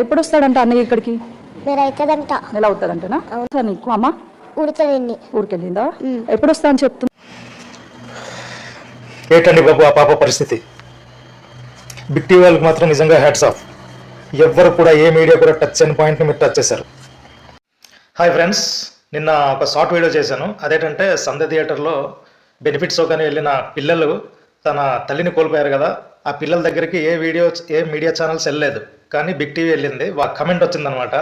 ఎప్పుడు వస్తాడంట అన్నయ్య ఇక్కడికి? మీరు అవుతుందంట నెల అవుతుందంటనా? నీకు? అమ్మ? ఉడుతుందండి ఊరికెళ్ళిందా? ఎప్పుడు వస్తా అని చెప్తుంది ఏంటండి బాబు ఆ పాప పరిస్థితి? బిగ్ టీవీ వాళ్ళకి మాత్రం నిజంగా హ్యాట్స్ ఆఫ్ ఎవ్వరు కూడా ఏ మీడియా కూడా టచ్ అయిన పాయింట్ని మీరు టచ్ చేశారు. హాయ్ ఫ్రెండ్స్ నిన్న ఒక షార్ట్ వీడియో చేశాను. అదేంటంటే సంధ్య థియేటర్లో బెనిఫిట్స్ కానీ వెళ్ళిన పిల్లలు తన తల్లిని కోల్పోయారు కదా ఆ పిల్లల దగ్గరికి ఏ వీడియో ఏ మీడియా ఛానల్స్ వెళ్ళలేదు కానీ బిగ్ టీవీ వెళ్ళింది వా కమెంట్ వచ్చిందనమాట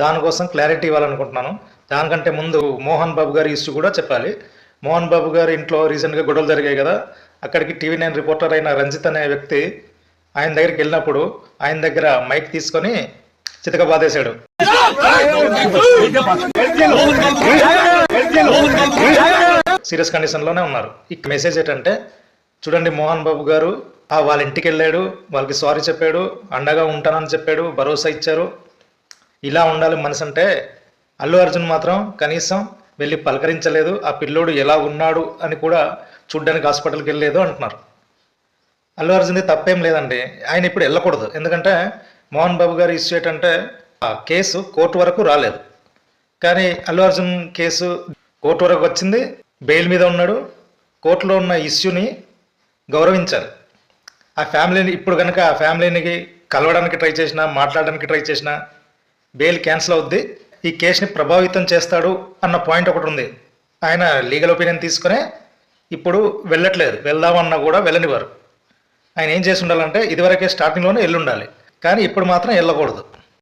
దానికోసం క్లారిటీ ఇవ్వాలనుకుంటున్నాను. దానికంటే ముందు మోహన్ బాబు గారి ఇష్యూ కూడా చెప్పాలి. మోహన్ బాబు గారి ఇంట్లో రీసెంట్గా గొడవలు జరిగాయి కదా అక్కడికి టీవీ నైన్ రిపోర్టర్ అయిన రంజిత్ అనే వ్యక్తి ఆయన దగ్గరికి వెళ్ళినప్పుడు ఆయన దగ్గర మైక్ తీసుకొని చితక బాధేశాడు సీరియస్ కండిషన్లోనే ఉన్నారు. ఇక మెసేజ్ ఏంటంటే చూడండి మోహన్ బాబు గారు ఆ వాళ్ళ ఇంటికి వెళ్ళాడు వాళ్ళకి సారీ చెప్పాడు అండగా ఉంటానని చెప్పాడు భరోసా ఇచ్చారు. ఇలా ఉండాలి మనసు అంటే అల్లు అర్జున్ మాత్రం కనీసం వెళ్ళి పలకరించలేదు ఆ పిల్లోడు ఎలా ఉన్నాడు అని కూడా చూడ్డానికి హాస్పిటల్కి వెళ్ళలేదు అంటున్నారు. అల్లు అర్జున్ది తప్పేం లేదండి ఆయన ఇప్పుడు వెళ్ళకూడదు. ఎందుకంటే మోహన్ బాబు గారి ఇష్యూ ఏంటంటే ఆ కేసు కోర్టు వరకు రాలేదు. కానీ అల్లు అర్జున్ కేసు కోర్టు వరకు వచ్చింది బెయిల్ మీద ఉన్నాడు. కోర్టులో ఉన్న ఇష్యూని గౌరవించాలి ఆ ఫ్యామిలీని ఇప్పుడు కనుక ఆ ఫ్యామిలీని కలవడానికి ట్రై చేసినా మాట్లాడడానికి ట్రై చేసినా బెయిల్ క్యాన్సిల్ అవుద్ది. ఈ కేసుని ప్రభావితం చేస్తాడు అన్న పాయింట్ ఒకటి ఉంది. ఆయన లీగల్ ఒపీనియన్ తీసుకునే ఇప్పుడు వెళ్ళట్లేదు. వెళ్దామన్నా కూడా వెళ్ళనివారు ఆయన ఏం చేసి ఉండాలంటే ఇదివరకే స్టార్టింగ్లోనే వెళ్ళి ఉండాలి కానీ ఇప్పుడు మాత్రం వెళ్ళకూడదు.